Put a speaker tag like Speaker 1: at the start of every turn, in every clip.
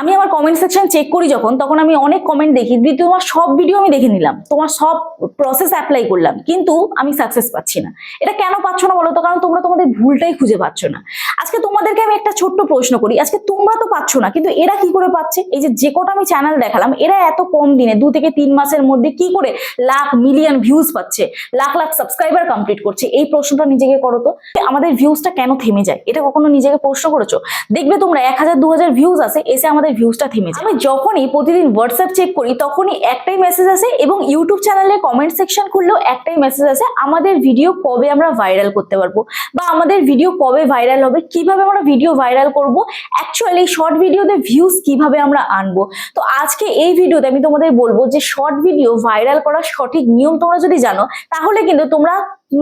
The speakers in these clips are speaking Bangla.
Speaker 1: আমি আমার কমেন্ট সেকশন চেক করি যখন, তখন আমি অনেক কমেন্ট দেখি দিদি তোমার সব ভিডিও আমি দেখে নিলাম, তোমার সব প্রসেস অ্যাপ্লাই করলাম, কিন্তু আমি সাকসেস পাচ্ছি না। এটা কেন পাচ্ছ না বলো তো? কারণ তোমরা তোমাদের ভুলটাই খুঁজে পাচ্ছ না। আজকে তোমাদেরকে আমি একটা ছোট্ট প্রশ্ন করি, আজকে তোমরা তো পাচ্ছ না, কিন্তু এরা কি করে পাচ্ছে? এই যে যে কটা আমি চ্যানেল দেখালাম, এরা এত কম দিনে, দু থেকে তিন মাসের মধ্যে কি করে লাখ মিলিয়ন ভিউজ পাচ্ছে, লাখ লাখ সাবস্ক্রাইবার কমপ্লিট করছে? এই প্রশ্নটা নিজেকে করো তো। আমাদের ভিউজটা কেন থেমে যায়? এটা কখনো নিজেকে প্রশ্ন করেছ? দেখবে তোমরা এক হাজার, দু হাজার ভিউজ আসে এসে আমাদের ভিউজটা থেমে যায়। আমি যখনই প্রতিদিন হোয়াটসঅ্যাপ চেক করি, তখনই একটাই মেসেজ আসে এবং ইউটিউব চ্যানেলে কমেন্ট সেকশন খুললেও একটাই মেসেজ আসে, আমাদের ভিডিও কবে আমরা ভাইরাল করতে পারব? বা আমাদের ভিডিও কবে ভাইরাল হবে? কীভাবে আমরা ভিডিও ভাইরাল করব? অ্যাকচুয়ালি শর্ট ভিডিওতে ভিউজ কীভাবে আমরা আনব? তো আজকে এই ভিডিওতে আমি তোমাদের বলব যে শর্ট ভিডিও ভাইরাল করার সঠিক নিয়ম তোমরা যদি জানো, তাহলে কিন্তু তোমরা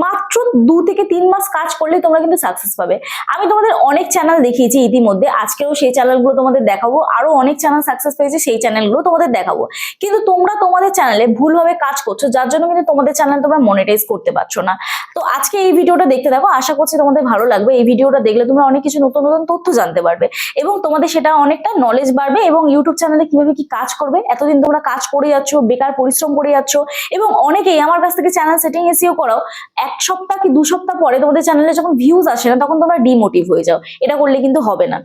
Speaker 1: মাত্র দু থেকে তিন মাস কাজ করলে তোমরা কিন্তু সাকসেস পাবে। আমি তোমাদের অনেক চ্যানেল দেখিয়েছি ইতিমধ্যে, আজকেও সেই চ্যানেলগুলো তোমাদের দেখাবো, আরও অনেক চ্যানেল সাকসেস পেয়েছে, সেই চ্যানেলগুলো তোমাদের দেখাবো। কিন্তু তোমরা তোমাদের চ্যানেলে ভুলভাবে কাজ করছ, যার জন্য কিন্তু তোমাদের চ্যানেল তোমরা মনিটাইজ করতে পারছ না। তো আজকে এই ভিডিওটা দেখতে দেখো আশা করছি তোমাদের ভালো লাগবে। এই ভিডিওটা দেখলে তোমরা অনেক কিছু নতুন নতুন তথ্য জানতে পারবে এবং তোমাদের সেটা অনেকটা নলেজ বাড়বে এবং ইউটিউব চ্যানেলে কীভাবে কি কাজ করবে, এতদিন তোমরা কাজ করে যাচ্ছ, বেকার পরিশ্রম করে যাচ্ছ এবং অনেকেই আমার কাছ থেকে চ্যানেল সেটিং এসিও করাও এক সপ্তাহ কি দু সপ্তাহ পরে তোমাদের চ্যানেলে যখন ভিউজ আসে না, তখন তোমরা ডিমোটিভ হয়ে যাও। এটা করলে কিন্তু হবে না।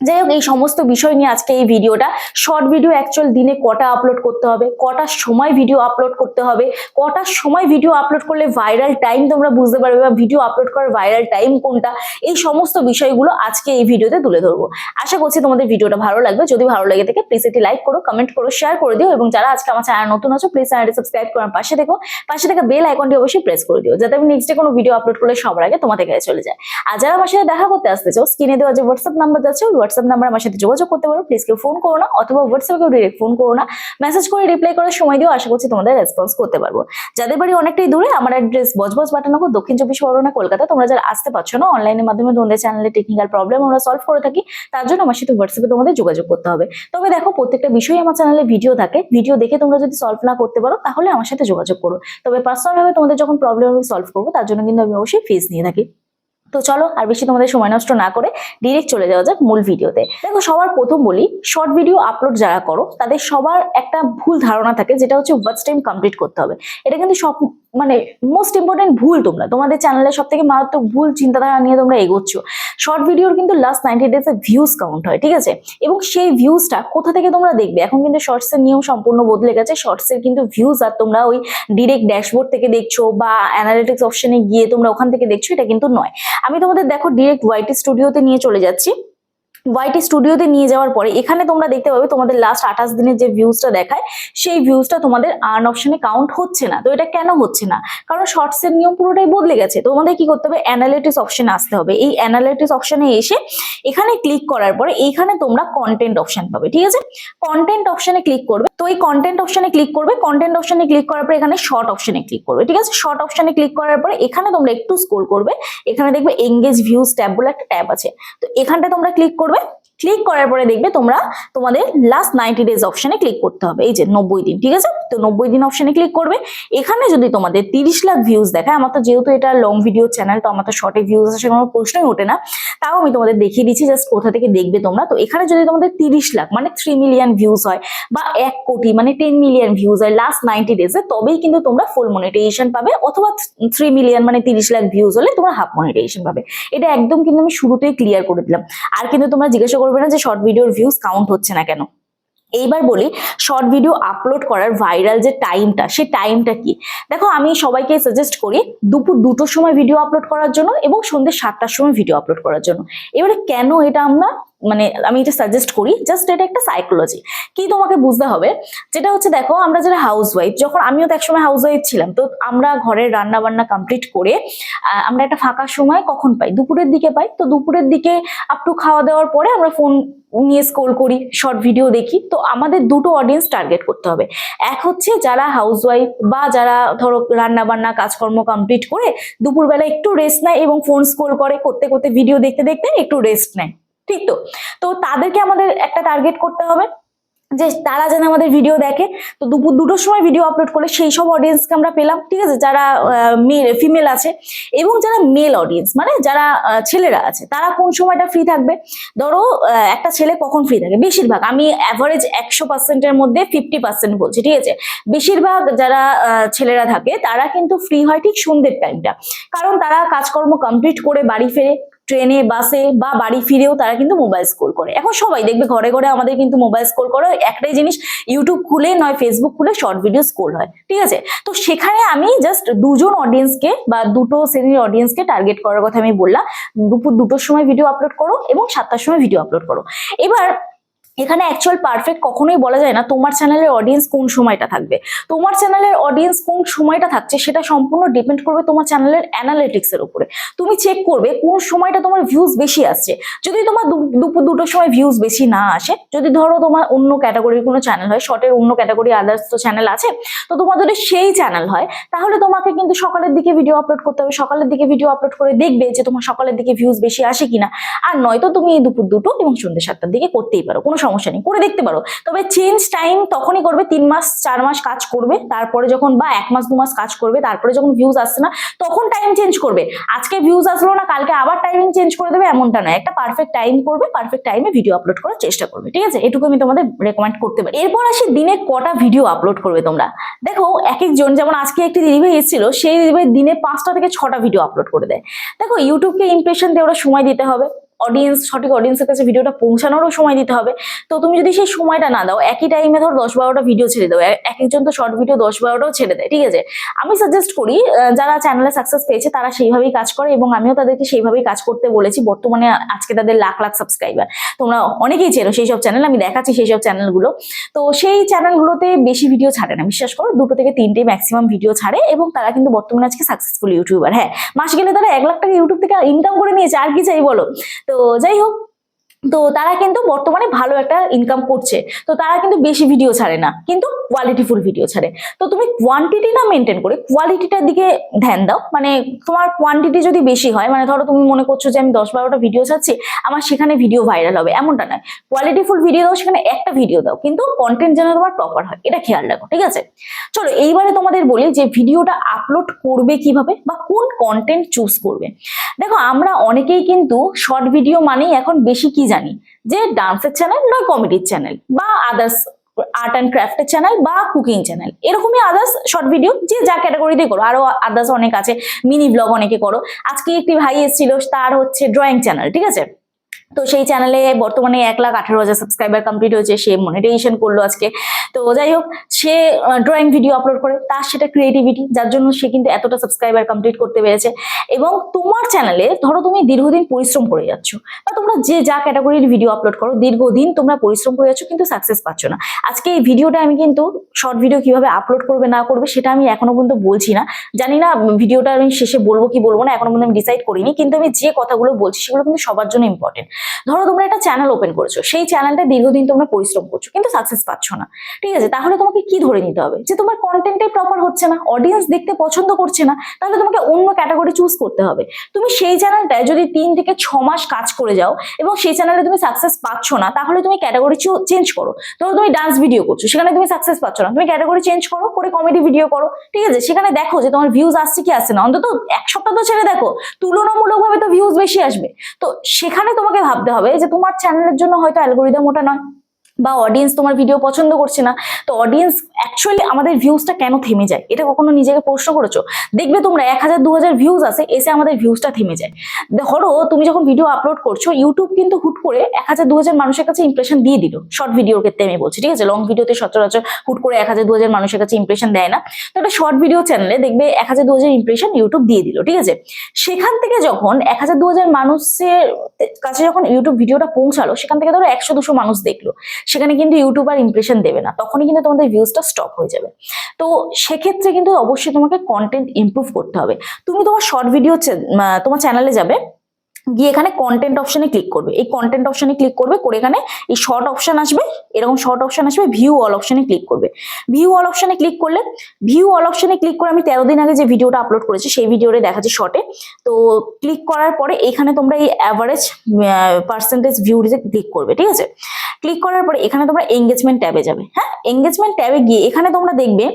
Speaker 1: যাই হোক, এই সমস্ত বিষয় নিয়ে আজকে এই ভিডিওটা। শর্ট ভিডিও অ্যাকচুয়াল দিনে কটা আপলোড করতে হবে কটার সময় ভিডিও আপলোড করতে হবে কটার সময় ভিডিও আপলোড করলে ভাইরাল টাইম তোমরা বুঝতে পারবে বা ভিডিও আপলোড করার ভাইরাল টাইম কোনটা। এই সমস্ত বিষয়গুলো আজকে এই ভিডিওতে তুলে ধরবো। আশা করছি তোমাদের ভিডিওটা ভালো লাগবে। যদি ভালো লাগে থাকে প্লিজ এটি লাইক করো কমেন্ট করো শেয়ার করে দিও এবং যারা আজকে আমার চ্যানেল নতুন আছো প্লিজ চ্যানেলটি সাবস্ক্রাইব করার পাশে দেখো পাশে থেকে বেল আইকনটি অবশ্যই প্রেস করে দিও, যাতে আমি নেক্সট কোনো ভিডিও আপলোড করলে সবার আগে তোমাদের কাছে চলে যায়। আর যারা আমার সাথে দেখা করতে আসতে চাও স্ক্রিনে দেওয়া যে হোয়াটসঅ্যাপ নাম্বার ওই হোয়াটসঅ্যাপ নাম্বার আমার সাথে যোগাযোগ করতে পারো। প্লিজ কেউ ফোন করো না অথবা হোয়াটসঅ্যাপে কেউ ডিরেক্ট ফোন করো না। মেসেজ করে রিপ্লাই করার সময় দিও আশা করছি তোমাদের রেসপন্স করতে পারব। যাদের বাড়ি অনেকটাই দূরে, আমার অ্যাড্রেস বজবজ বাটানগর, দক্ষিণ চব্বিশ পরগনা, কলকাতা, তোমরা যারা আসতে পারছ না অনলাইনের মাধ্যমে তোমাদের চ্যানেলে টেকনিক্যাল প্রবলেম আমরা সলভ করে থাকি, তার জন্য আমার সাথে হোয়াটসঅ্যাপে তোমাদের যোগাযোগ করতে হবে। তবে দেখো, প্রত্যেকটা বিষয় আমার চ্যানেলে ভিডিও থাকে। ভিডিও দেখে তোমরা যদি সলভ না করতে পারো, তাহলে আমার সাথে যোগাযোগ করো। তবে পার্সোনালভাবে তোমাদের যখন প্রবলেম আমি সলভ করব, তার জন্য কিন্তু আমি অবশ্যই ফিস নিয়ে থাকি। তো চলো আর বেশি তোমাদের সময় নষ্ট না করে ডিরেক্ট চলে যাওয়া যাক মূল ভিডিওতে। দেখো সবার প্রথম বলি শর্ট ভিডিও আপলোড যারা করো, তাদের সবার একটা ভুল ধারণা থাকে, যেটা হচ্ছে ওয়াচ টাইম কমপ্লিট করতে হবে। এটা কিন্তু সব মানে মোস্ট ইম্পর্টেন্ট ভুল তোমরা। তোমাদের চ্যানেলে সব থেকে মারাত্মক ভুল চিন্তাধারা নিয়ে তোমরা এগোচ্ছ। শর্ট ভিডিওর কিন্তু লাস্ট নাইনটি ডেজে ভিউজ কাউন্ট হয়, ঠিক আছে? এবং সেই ভিউজটা কোথা থেকে তোমরা দেখবে? এখন কিন্তু শর্টসের নিয়ম সম্পূর্ণ বদলে গেছে। শর্টসের কিন্তু ভিউজ আর তোমরা ওই ডিরেক্ট ড্যাশবোর্ড থেকে দেখছ বা অ্যানালিটিক্স অপশনে গিয়ে তোমরা ওখান থেকে দেখছ, এটা কিন্তু নয়। আমি তোমাদের দেখো ডিরেক্ট ওয়াইটি স্টুডিওতে নিয়ে চলে যাচ্ছি। ওয়াইটি স্টুডিওতে নিয়ে যাওয়ার পরে, এখানে তোমরা দেখতে পাবে তোমাদের লাস্ট আঠাশ দিনের যে ভিউজটা দেখায়, সেই ভিউজটা তোমাদের আর্ন অপশনে কাউন্ট হচ্ছে না। তো এটা কেন হচ্ছে না? কারণ শর্টস এর নিয়ম পুরোটাই বদলে গেছে। তোমাদের কি করতে হবে? অ্যানালিটিক্স অপশনে আসতে হবে। এই অ্যানালিটিক্স অপশনে এসে এখানে ক্লিক করার পরে এইখানে তোমরা কন্টেন্ট অপশন পাবে, ঠিক আছে? কন্টেন্ট অপশনে ক্লিক করবে। তো এই কন্টেন্ট অপশনে ক্লিক করবে। কন্টেন্ট অপশনে ক্লিক করার পরে এখানে শর্ট অপশনে ক্লিক করবে, ঠিক আছে? শর্ট অপশনে ক্লিক করার পরে এখানে তোমরা একটু স্ক্রল করবে। এখানে দেখবে এঙ্গেজ ভিউজ ট্যাব বলে একটা ট্যাব আছে। তো এখানটা তোমরা ক্লিক করবে। করবে ক্লিক করার পরে দেখবে তোমরা তোমাদের লাস্ট নাইনটি ডেজ অপশনে ক্লিক করতে হবে। এই যে নব্বই দিন, ঠিক আছে? তো নব্বই দিন অপশনে ক্লিক করবে। এখানে যদি তোমাদের তিরিশ লাখ ভিউজ দেখায়, আমার তো যেহেতু এটা লং ভিডিও চ্যানেল তো আমার তো শর্টে ভিউজ আছে কোনো প্রশ্নই ওঠে না। তাও আমি তোমাদের দেখিয়ে দিচ্ছি জাস্ট কোথা থেকে দেখবে তোমরা। তো এখানে যদি তোমাদের তিরিশ লাখ মানে থ্রি মিলিয়ন ভিউজ হয়, বা এক কোটি মানে টেন মিলিয়ন ভিউজ হয় লাস্ট নাইনটি ডেজে তবেই কিন্তু তোমরা ফুল মনিটাইজেশন পাবে, অথবা থ্রি মিলিয়ন মানে তিরিশ লাখ ভিউজ হলে তোমরা হাফ মনিটাইজেশন পাবে। এটা একদম কিন্তু আমি শুরুতেই ক্লিয়ার করে দিলাম। আর কিন্তু তোমরা জিজ্ঞাসা করবে না যে শর্ট ভিডিওর ভিউজ কাউন্ট হচ্ছে না কেন? এইবার বলি শর্ট ভিডিও আপলোড করার ভাইরাল যে টাইমটা সেই টাইমটা কি? দেখো, আমি সবাইকে সাজেস্ট করি দুপুর দুটোর সময় ভিডিও আপলোড করার জন্য এবং সন্ধ্যে সাতটার সময় ভিডিও আপলোড করার জন্য। এবারে কেন এটা আমরা মানে আমি এটা সাজেস্ট করি জাস্ট এটা একটা সাইকোলজি কি তোমাকে বুঝতে হবে? যেটা হচ্ছে দেখো, আমরা যারা হাউস ওয়াইফ যখন আমিও তো একসময় হাউস ওয়াইফ ছিলাম, তো আমরা ঘরের রান্না বান্না কমপ্লিট করে আমরা একটা ফাঁকা সময় কখন পাই? দুপুরের দিকে পাই। তো দুপুরের দিকে আপ টু খাওয়া দাওয়ার পরে আমরা ফোন নিয়ে স্ক্রোল করি শর্ট ভিডিও দেখি। তো আমাদের দুটো অডিয়েন্স টার্গেট করতে হবে। এক হচ্ছে যারা হাউস ওয়াইফ বা যারা ধরো রান্না বান্না কাজকর্ম কমপ্লিট করে, দুপুরবেলা একটু রেস্ট নেয় এবং ফোন স্ক্রোল করে, করতে করতে ভিডিও দেখতে দেখতে একটু রেস্ট নেয়। ঠিক তো তো তাদেরকে আমাদের একটা টার্গেট করতে হবে যে তারা যেন আমাদের ভিডিও দেখে। তো দুপুর দুটোর সময় ভিডিও আপলোড করলে সেই সব অডিয়েন্সকে আমরা পেলাম, ঠিক আছে? যারা মেল ফিমেল আছে এবং যারা মেল অডিয়েন্স মানে যারা ছেলেরা আছে, তারা কোন সময়টা ফ্রি থাকবে? ধরো একটা ছেলে কখন ফ্রি থাকে? বেশিরভাগ, আমি অ্যাভারেজ একশো পার্সেন্টের মধ্যে ফিফটি পার্সেন্ট বলছি, ঠিক আছে? বেশিরভাগ যারা ছেলেরা থাকে, তারা কিন্তু ফ্রি হয় ঠিক সন্ধ্যের টাইমটা কারণ তারা কাজকর্ম কমপ্লিট করে বাড়ি ফেরে ট্রেনে, বাসে বা বাড়ি ফিরেও তারা কিন্তু মোবাইল স্ক্রোল করে। এখন সবাই দেখবে ঘরে ঘরে আমাদের কিন্তু মোবাইল স্ক্রোল করে একটাই জিনিস ইউটিউব খুলে নয় ফেসবুক খুলে শর্ট ভিডিও স্ক্রোল হয়। ঠিক আছে? তো সেখানে আমি জাস্ট দুজন অডিয়েন্সকে বা দুটো শ্রেণির অডিয়েন্সকে টার্গেট করার কথা আমি বললাম। দুপুর দুটোর সময় ভিডিও আপলোড করো এবং সাতটার সময় ভিডিও আপলোড করো। এবার এখানে অ্যাকচুয়াল পারফেক্ট কখনোই বলা যায় না তোমার চ্যানেলের অডিয়েন্স কোন সময়টা থাকবে। তোমার চ্যানেলের অডিয়েন্স কোন সময়টা থাকছে সেটা সম্পূর্ণ ডিপেন্ড করবে তোমার চ্যানেলের অ্যানালিটিক্সের উপরে। তুমি চেক করবে কোন সময়টা তোমার ভিউজ বেশি আসছে। যদি তোমার দুপুর দুটোর সময় ভিউজ বেশি না আসে, যদি ধরো তোমার অন্য ক্যাটাগরির কোনো চ্যানেল হয় শর্টের অন্য ক্যাটাগরি আদার্স তো চ্যানেল আছে, তো তোমার যদি সেই চ্যানেল হয়, তাহলে তোমাকে কিন্তু সকালের দিকে ভিডিও আপলোড করতে হবে। সকালের দিকে ভিডিও আপলোড করে দেখবে যে তোমার সকালের দিকে ভিউজ বেশি আসে কিনা। আর নয়তো তুমি এই দুপুর দুটো এবং সন্ধ্যে সাতটার দিকে করতেই পারো, কোনো সমস্যা নেই, করে দেখতে পারো। তবে চেঞ্জ টাইম তখনই করবে, তিন মাস, চার মাস কাজ করবে, তারপরে যখন বা এক মাস, দু মাস কাজ করবে, তারপরে যখন ভিউজ আসছে না, তখন টাইম চেঞ্জ করবে। আজকে ভিউজ আসলো না, কালকে আবার টাইমিং চেঞ্জ করে দেবে, এমনটা নয়। একটা পারফেক্ট টাইম করবে পারফেক্ট টাইমে ভিডিও আপলোড করার চেষ্টা করবে, ঠিক আছে? এটুকু আমি তোমাদের রেকমেন্ড করতে পারি। এরপর আসি, দিনে কটা ভিডিও আপলোড করবে তোমরা? দেখো এক একজন যেমন আজকে একটি দিদিভাই এসেছিল, সেই দিদিভাই দিনে পাঁচটা থেকে ছটা ভিডিও আপলোড করে দেয়। দেখো ইউটিউবকে ইমপ্রেশন দিয়ে ওরা সময় দিতে হবে। অডিয়েন্স সঠিক অডিয়েন্সের কাছে ভিডিওটা পৌঁছানোরও সময় দিতে হবে। তো তুমি যদি সেই সময়টা না দাও, একই টাইমে ধর দশ বারোটা ভিডিও ছেড়ে দাও এক একজন তো শর্ট ভিডিও দশ বারোটাও ছেড়ে দেয়, ঠিক আছে? আমি সাজেস্ট করি যারা চ্যানেলে সাকসেস পেয়েছে, তারা সেইভাবেই কাজ করে এবং আমিও তাদেরকে সেইভাবেই কাজ করতে বলেছি। বর্তমানে আজকে তাদের লাখ লাখ সাবস্ক্রাইবার তোমরা অনেকেই চেনো সেই সব চ্যানেল আমি দেখাচ্ছি সেই সব চ্যানেলগুলো তো সেই চ্যানেলগুলোতে বেশি ভিডিও ছাড়ে না, বিশ্বাস করো? দুটো থেকে তিনটে ম্যাক্সিমাম ভিডিও ছাড়ে এবং তারা কিন্তু বর্তমানে আজকে সাকসেসফুল ইউটিউবার হ্যাঁ মাস গেলে তারা এক লাখ টাকা ইউটিউব থেকে ইনকাম করে নিয়েছে, আর কি চাই বলো? তো যাই হোক তো তারা কিন্তু বর্তমানে ভালো একটা ইনকাম করছে। তো তারা কিন্তু বেশি ভিডিও ছাড়ে না, কিন্তু কোয়ালিটিফুল ভিডিও ছাড়ে। তো তুমি কোয়ান্টিটি না মেনটেন করে কোয়ালিটিটার দিকে ধ্যান দাও। মানে তোমার কোয়ান্টিটি যদি বেশি হয় মানে ধরো তুমি মনে করছ যে আমি দশ বারোটা ভিডিও ছাড়ছি, আমার সেখানে ভিডিও ভাইরাল হবে। এমনটা নয়। কোয়ালিটিফুল ভিডিও দাও, সেখানে একটা ভিডিও দাও। কিন্তু কন্টেন্ট যেন তোমার প্রপার হয়, এটা খেয়াল রাখো, ঠিক আছে? চলো, এইবারে তোমাদের বলি যে ভিডিওটা আপলোড করবে কীভাবে বা কোন কন্টেন্ট চুজ করবে। দেখো, আমরা অনেকেই কিন্তু শর্ট ভিডিও মানেই এখন বেশি কি জানি যে ডান্সের চ্যানেল নয় কমেডির চ্যানেল বা আদার্স আর্ট অ্যান্ড ক্রাফটের চ্যানেল বা কুকিং চ্যানেল এরকমই আদার্স শর্ট ভিডিও যে যা ক্যাটাগরিতে করো। আরও আদার্স অনেক আছে মিনি ব্লগ অনেকে করো। আজকে একটি ভাই এসেছিল, তার হচ্ছে ড্রয়িং চ্যানেল ঠিক আছে? তো সেই চ্যানেলে বর্তমানে এক লাখ আঠারো হাজার সাবস্ক্রাইবার কমপ্লিট হয়েছে, সে মনিটাইজেশন করল আজকে। তো যাই হোক, সে ড্রয়িং ভিডিও আপলোড করে, তার সেটা ক্রিয়েটিভিটি যার জন্য সে কিন্তু এতটা সাবস্ক্রাইবার কমপ্লিট করতে পেরেছে। এবং তোমার চ্যানেলে ধরো তুমি দীর্ঘদিন পরিশ্রম করে যাচ্ছ, বা তোমরা যে যা ক্যাটাগরির ভিডিও আপলোড করো, দীর্ঘদিন তোমরা পরিশ্রম করে যাচ্ছ, কিন্তু সাকসেস পাচ্ছ না। আজকে এই ভিডিওটা আমি কিন্তু শর্ট ভিডিও কীভাবে আপলোড করবে, না করবে, সেটা আমি এখনও পর্যন্ত বলছি না। জানি না ভিডিওটা আমি শেষে বলব কি বলব না, এখনও পর্যন্ত আমি ডিসাইড করিনি, কিন্তু আমি যে কথাগুলো বলছি, সেগুলো কিন্তু সবার জন্য ইম্পর্টেন্ট ধরো তোমরা একটা চ্যানেল ওপেন করেছ, সেই চ্যানেলটা দীর্ঘদিন তোমরা পরিশ্রম করছ, কিন্তু সাকসেস পাচ্ছ না। ঠিক আছে? তাহলে তোমাকে কি ধরে নিতে হবে? যে তোমার কন্টেন্টটাই প্রপার হচ্ছে না অডিয়েন্স দেখতে পছন্দ করছে না, তাহলে তোমাকে অন্য ক্যাটাগরি চুজ করতে হবে। তুমি সেই চ্যানেলটায় যদি তিন থেকে ছ মাস কাজ করে যাও এবং সেই চ্যানেলে তুমি সাকসেস পাচ্ছ না, তাহলে তুমি ক্যাটাগরি চেঞ্জ করো। ধরো তুমি ডান্স ভিডিও করছ, সেখানে তুমি সাকসেস পাচ্ছ না, তুমি ক্যাটাগরি চেঞ্জ করো, করে কমেডি ভিডিও করো, ঠিক আছে? সেখানে দেখো যে তোমার ভিউজ আসছে কি আসছে না, অন্তত এক সপ্তাহ তো ছেড়ে দেখো, তুলনামূলকভাবে তো ভিউজ বেশি আসবে। তো সেখানে তোমাকে ভাবতে হবে যে তোমার চ্যানেলের জন্য হয়তো অ্যালগোরিদম ওটা নয়। বা অডিয়েন্স তোমার ভিডিও পছন্দ করছে না, তো অডিয়েন্স অ্যাকচুয়ালি আমাদের ভিউজটা কেন থেমে যায়? এটা কখনো নিজেকে প্রশ্ন করেছ? দেখবে তোমরা এক হাজার, দু হাজার ভিউজ আছে, এসে আমাদের ভিউজটা থেমে যায়। ধরো তুমি যখন ভিডিও আপলোড করছ ইউটিউব কিন্তু হুট করে এক হাজার, দু হাজার মানুষের কাছে ইমপ্রেশন দিয়ে দিল। শর্ট ভিডিওর ক্ষেত্রে আমি বলছি, ঠিক আছে? লং ভিডিওতে সচরাচর হুট করে এক হাজার, দু হাজার মানুষের কাছে ইমপ্রেশন দেয় না। তো একটা শর্ট ভিডিও চ্যানেলে দেখবে এক হাজার, দু হাজার ইমপ্রেশন ইউটিউব দিয়ে দিল, ঠিক আছে? সেখান থেকে যখন এক হাজার, দু হাজার মানুষের কাছে যখন ইউটিউব ভিডিওটা পৌঁছালো, সেখান থেকে ধরো একশো, দুশো মানুষ দেখল। সেখানে কিন্তু ইউটিউব আর ইমপ্রেশন দেবে না। তখনই কিন্তু তোমাদের ভিউজটা স্টপ হয়ে যাবে। তো সেক্ষেত্রে কিন্তু অবশ্যই তোমাকে কন্টেন্ট ইম্প্রুভ করতে হবে। তুমি তোমার শর্ট ভিডিও তোমার চ্যানেলে যাবে। গিয়ে এখানে কন্টেন্ট অপশনে ক্লিক করবে। এই কন্টেন্ট অপশনে ক্লিক করবে, করে এখানে এই শর্ট অপশন আসবে, এরকম শর্ট অপশন আসবে ভিউ অল অপশনে ক্লিক করবে। ভিউ অল অপশনে ক্লিক করলে ভিউ অল অপশনে ক্লিক করে আমি তেরো দিন আগে যে ভিডিওটা আপলোড করেছি, সেই ভিডিওটা দেখাচ্ছি শর্টে তো ক্লিক করার পরে এখানে তোমরা এই অ্যাভারেজ পার্সেন্টেজ ভিউতে ক্লিক করবে, ঠিক আছে? ক্লিক করার পরে এখানে তোমরা এঙ্গেজমেন্ট ট্যাবে যাবে হ্যাঁ? এঙ্গেজমেন্ট ট্যাবে গিয়ে এখানে তোমরা দেখবে,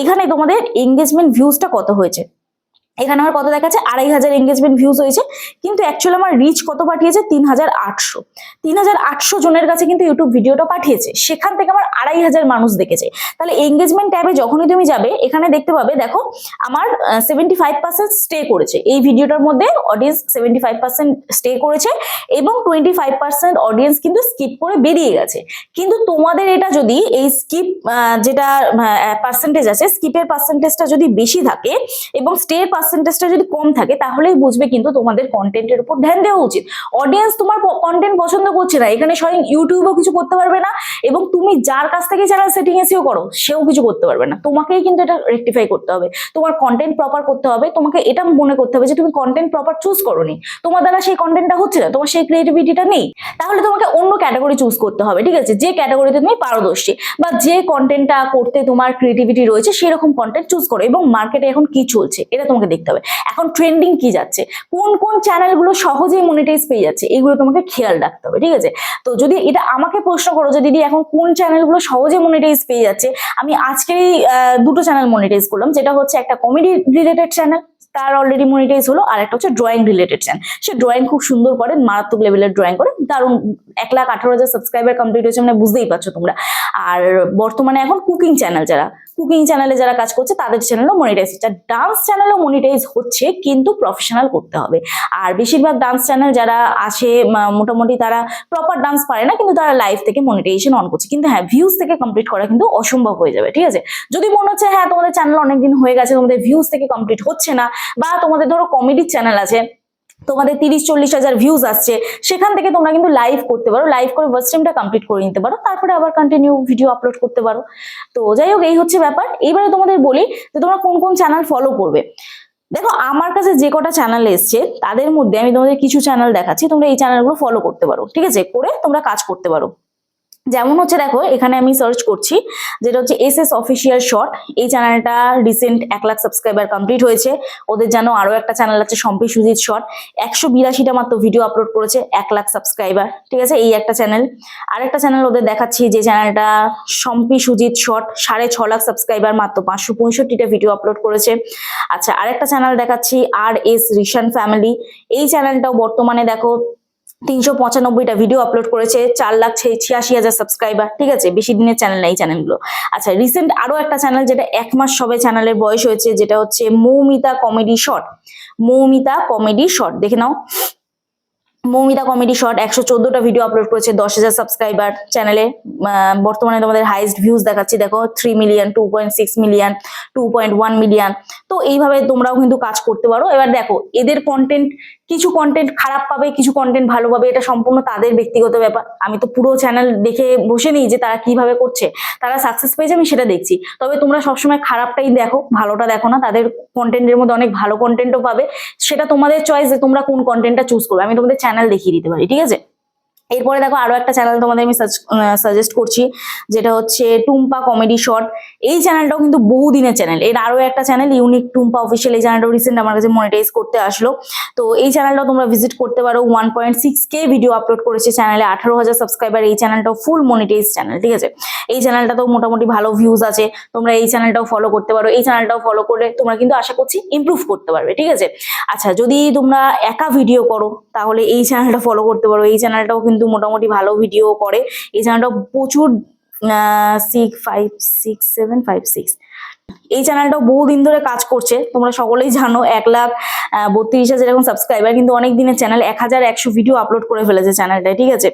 Speaker 1: এখানে তোমাদের এঙ্গেজমেন্ট ভিউজটা কত হয়েছে? এখানে আমার কত দেখাচ্ছে? আড়াই হাজার এঙ্গেজমেন্ট ভিউজ হয়েছে। কিন্তু অ্যাকচুয়ালি আমার রিচ কত পাঠিয়েছে? তিন হাজার আটশো। তিন হাজার আটশো জনের কাছে কিন্তু ইউটিউব ভিডিওটা পাঠিয়েছে। সেখান থেকে আমার আড়াই হাজার মানুষ দেখেছে। তাহলে এঙ্গেজমেন্ট ট্যাবে যখনই তুমি যাবে, এখানে দেখতে পাবে, দেখো, আমার সেভেন্টি ফাইভ পার্সেন্ট স্টে করেছে। এই ভিডিওটার মধ্যে audience seventy five percent stay করেছে এবং টোয়েন্টি ফাইভ পার্সেন্ট অডিয়েন্স কিন্তু স্কিপ করে বেরিয়ে গেছে। কিন্তু তোমাদের এটা যদি এই স্কিপ যেটা পার্সেন্টেজ আছে স্কিপের পার্সেন্টেজটা যদি বেশি থাকে এবং স্টের পার্সেন্টেজটা যদি কম থাকে, তাহলেই বুঝবে কিন্তু তোমাদের কন্টেন্টের উপর ধ্যান দেওয়া উচিত। অডিয়েন্স তোমার কন্টেন্ট পছন্দ করছে না, এখানে স্বয়ং ইউটিউবও কিছু করতে পারবে না, এবং তুমি যার কাছ থেকে চ্যানেল সেটিং এসেও করো, সেও কিছু করতে পারবে না। তোমাকেই কিন্তু এটা রেকটিফাই করতে হবে। তোমার কন্টেন্ট প্রপার করতে হবে, তোমাকে এটা মনে করতে হবে যে তুমি কন্টেন্ট প্রপার চুজ করোনি। তোমার দ্বারা সেই কন্টেন্টটা হচ্ছে না, তোমার সেই ক্রিয়েটিভিটিটা নেই। তাহলে তোমাকে অন্য ক্যাটাগরি চুজ করতে হবে, ঠিক আছে? যে ক্যাটাগরিতে তুমি পারদর্শী, বা যে কন্টেন্টটা করতে তোমার ক্রিয়েটিভিটি রয়েছে, সেরকম কন্টেন্ট চুজ করো, এবং মার্কেটে এখন কি চলছে, এটা তোমাকে দেখতে হবে। এখন ট্রেন্ডিং কি যাচ্ছে? কোন কোন চ্যানেলগুলো সহজেই মনিটাইজ পেয়ে যাচ্ছে? এইগুলো তোমাকে খেয়াল রাখতে হবে, ঠিক আছে? তো যদি এটা আমাকে প্রশ্ন করো যে, দিদি, এখন কোন চ্যানেলগুলো সহজে মনিটাইজ পেয়ে যাচ্ছে? আমি আজকেই দুটো চ্যানেল মনিটাইজ করলাম, যেটা হচ্ছে একটা কমেডি রিলেটেড চ্যানেল তার অলরেডি মনিটাইজ হলো আর একটা হচ্ছে ড্রয়িং রিলেটেড চ্যানেল সে ড্রয়িং খুব সুন্দর করে, মারাত্মক লেভেলের ড্রয়িং করে, দারুণ, এক লাখ আঠারো হাজার সাবস্ক্রাইবার কমপ্লিট হয়েছে মানে বুঝতেই পারছ তোমরা। আর বর্তমানে এখন কুকিং চ্যানেল যারা কুকিং চ্যানেলে যারা কাজ করছে, তাদের চ্যানেলও মনিটাইজ হচ্ছে। ডান্স চ্যানেলও মনিটাইজ হচ্ছে, কিন্তু প্রফেশনাল করতে হবে। আর বেশিরভাগ ডান্স চ্যানেল যারা আসে মোটামুটি তারা প্রপার ডান্স পারে না, কিন্তু তারা লাইভ থেকে মনিটাইজেশন অন করছে। কিন্তু হ্যাঁ ভিউজ থেকে কমপ্লিট করা কিন্তু অসম্ভব হয়ে যাবে, ঠিক আছে? যদি মনে হচ্ছে হ্যাঁ তোমাদের চ্যানেল অনেকদিন হয়ে গেছে, তোমাদের ভিউজ থেকে কমপ্লিট হচ্ছে না বা তোমাদের ধরো কমেডি চ্যানেল আছে, তোমাদের তিরিশ, চল্লিশ হাজার ভিউজ আসছে, সেখান থেকে তোমরা কিন্তু লাইভ করতে পারো লাইভ করে ওয়াচ টাইমটা কমপ্লিট করে নিতে পারো, তারপরে আবার কন্টিনিউ ভিডিও আপলোড করতে পারো। তো যাই হোক, এই হচ্ছে ব্যাপার। এইবারে তোমাদের বলি যে তোমরা কোন কোন চ্যানেল ফলো করবে। দেখো, আমার কাছে যে কটা চ্যানেল এসছে, তাদের মধ্যে আমি তোমাদের কিছু চ্যানেল দেখাচ্ছি, তোমরা এই চ্যানেলগুলো ফলো করতে পারো, ঠিক আছে? করে তোমরা কাজ করতে পারো। যেমন হচ্ছে দেখো, এখানে আমি সার্চ করছি, যেটা হচ্ছে এস এস অফিসিয়াল শর্ট এই চ্যানেলটা রিসেন্ট এক লাখ সাবস্ক্রাইবার কমপ্লিট হয়েছে। ওদের যেন আরও একটা চ্যানেল আছে সম্পি সুজিত শর্ট একশো বিরাশিটা মাত্র ভিডিও আপলোড করেছে, এক লাখ সাবস্ক্রাইবার ঠিক আছে? এই একটা চ্যানেল আরেকটা চ্যানেল ওদের দেখাচ্ছি, যে চ্যানেলটা সম্পি সুজিত শর্ট সাড়ে ছ লাখ সাবস্ক্রাইবার মাত্র, পাঁচশো পঁয়ষট্টিটা ভিডিও আপলোড করেছে। আচ্ছা আরেকটা চ্যানেল দেখাচ্ছি আর এস রিশান ফ্যামিলি এই চ্যানেলটাও বর্তমানে দেখো তিনশো পঁচানব্বইটা ভিডিও আপলোড করেছে, চার লাখ ছিয়াশি হাজার সাবস্ক্রাইবার ঠিক আছে? বেশি দিনের চ্যানেল নেই চ্যানেলগুলো আচ্ছা রিসেন্ট আরও একটা চ্যানেল যেটা এক মাস সবে চ্যানেলের বয়স হয়েছে, যেটা হচ্ছে Moumita comedy short Moumita comedy short দেখে নাও। মৌমিতা কমেডি শর্ট একশো চোদ্দটা ভিডিও আপলোড করেছে, দশ হাজার সাবস্ক্রাইবার চ্যানেলে বর্তমানে তোমাদের হাইস্ট ভিউজ দেখাচ্ছি, দেখো three million two point six million two point one million তো এইভাবে তোমরাও কিন্তু কাজ করতে পারো। এবার দেখো, এদের কন্টেন্ট কিছু কন্টেন্ট খারাপ পাবে, কিছু কন্টেন্ট ভালো পাবে, এটা সম্পূর্ণ তাদের ব্যক্তিগত ব্যাপার। আমি তো পুরো চ্যানেল দেখে বসে নিই যে তারা কীভাবে করছে। তারা সাকসেস পেয়েছে, আমি সেটা দেখছি। তবে তোমরা সবসময় খারাপটাই দেখো, ভালোটা দেখো না। তাদের কন্টেন্টের মধ্যে অনেক ভালো কন্টেন্টও পাবে। সেটা তোমাদের চয়েস যে তোমরা কোন কন্টেন্টটা চুজ করবে। আমি তোমাদের চ্যানেল দেখিয়ে দিতে পারি ঠিক আছে? এরপরে দেখো আরও একটা চ্যানেল তোমাদের আমি সাজেস্ট করছি, যেটা হচ্ছে টুম্পা কমেডি শর্ট এই চ্যানেলটাও কিন্তু বহুদিনের চ্যানেল এর আরও একটা চ্যানেল ইউনিক টুম্পা অফিসিয়াল এই চ্যানেলটাও রিসেন্ট আমার কাছে মনিটাইজ করতে আসলো। তো এই চ্যানেলটাও তোমরা ভিজিট করতে পারো। One point six K video upload করেছে চ্যানেলে আঠারো হাজার সাবস্ক্রাইবার এই চ্যানেলটাও ফুল মনিটাইজ চ্যানেল ঠিক আছে? এই চ্যানেলটাতেও মোটামুটি ভালো ভিউজ আছে। তোমরা এই চ্যানেলটাও ফলো করতে পারো। এই চ্যানেলটাও ফলো করলে তোমরা কিন্তু আশা করছি ইমপ্রুভ করতে পারবে, ঠিক আছে? আচ্ছা যদি তোমরা একা ভিডিও করো, তাহলে এই চ্যানেলটা ফলো করতে পারো। এই চ্যানেলটাও কিন্তু মোটামুটি ভালো ভিডিও করে। এই চ্যানেলটা প্রচুর six five six seven five six এই চ্যানেলটাও বহুদিন ধরে কাজ করছে। তোমরা সকলেই জানো, এক লাখ বত্রিশ হাজার এরকম সাবস্ক্রাইবার কিন্তু অনেক দিনের চ্যানেল এক হাজার একশো ভিডিও আপলোড করে ফেলেছে চ্যানেলটা ঠিক আছে?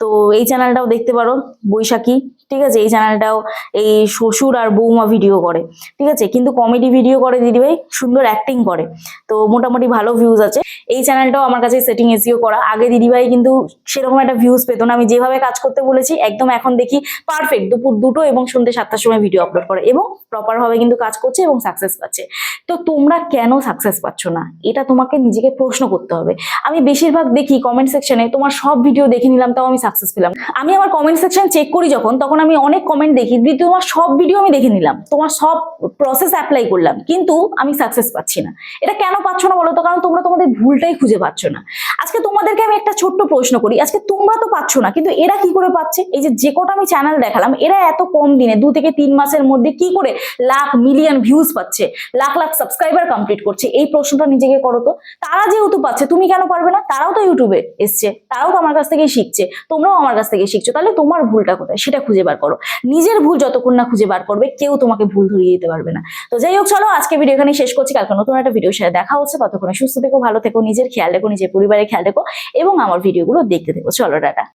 Speaker 1: তো এই চ্যানেলটাও দেখতে পারো, বৈশাখী। ঠিক আছে? এই চ্যানেলটাও এই শ্বশুর আর বৌমা ভিডিও করে, ঠিক আছে? কিন্তু কমেডি ভিডিও করে দিদিভাই, সুন্দর অ্যাক্টিং করে। তো মোটামুটি ভালো ভিউজ আছে। এই চ্যানেলটাও আমার কাছে সেটিং এসিও করা। আগে দিদিভাই কিন্তু সেরকম একটা ভিউজ পেতো না। আমি যেভাবে কাজ করতে বলেছি, একদম এখন দেখি পারফেক্ট দুপুর দুটো এবং সন্ধ্যে সাতটার সময় ভিডিও আপলোড করে এবং প্রপার ভাবে কিন্তু কাজ করছে এবং সাকসেস পাচ্ছে। তো তোমরা কেন সাকসেস পাচ্ছ না? এটা তোমাকে নিজেকে প্রশ্ন করতে হবে। আমি বেশিরভাগ দেখি কমেন্ট সেকশনে তোমার সব ভিডিও দেখে নিলাম, তাও আমি সাকসেস পেলাম। আমি আমার কমেন্ট সেকশন চেক করি যখন, তখন আমি অনেক কমেন্ট দেখি তোমার সব ভিডিও আমি দেখে নিলাম, তোমার সব প্রসেস অ্যাপ্লাই করলাম, কিন্তু আমি সাকসেস পাচ্ছি না। এটা কেন পাচ্ছ না বলো তো? কারণ তোমরা তোমাদের ভুলটাই খুঁজে পাচ্ছ না। আজকে তোমাদেরকে আমি একটা ছোট্ট প্রশ্ন করি, আজকে তোমরা তো পাচ্ছ না, কিন্তু এরা কি করে পাচ্ছে? এই যে যে কটা আমি চ্যানেল দেখালাম, এরা এত কম দিনে, দু থেকে তিন মাসের মধ্যে কি করে লাখ মিলিয়ন ভিউজ পাচ্ছে, লাখ লাখ সাবস্ক্রাইবার কমপ্লিট করছে? এই প্রশ্নটা নিজেকে করো তো। তারা যেহেতু পাচ্ছে, তুমি কেন পারবে না? তারাও তো ইউটিউবে এসছে, তারাও তো আমার কাছ থেকে শিখছে, তোমরাও আমার কাছ থেকে শিখছো, তাহলে তোমার ভুলটা কোথায়? সেটা খুঁজে বার করো। নিজের ভুল যতক্ষণ না খুঁজে বার করবে, কেউ তোমাকে ভুল ধরিয়ে দিতে পারবে না। তো যাই হোক, চলো আজকে ভিডিও এখানে শেষ করছি। কালকে নতুন একটা ভিডিও সাথে দেখা হচ্ছে। ততক্ষণে সুস্থ থেকো, ভালো থেকো, নিজের খেয়াল রেখো, নিজের পরিবারের খেয়াল রেখো এবং আমার ভিডিওগুলো দেখতে থেকো। চলো, টাটা।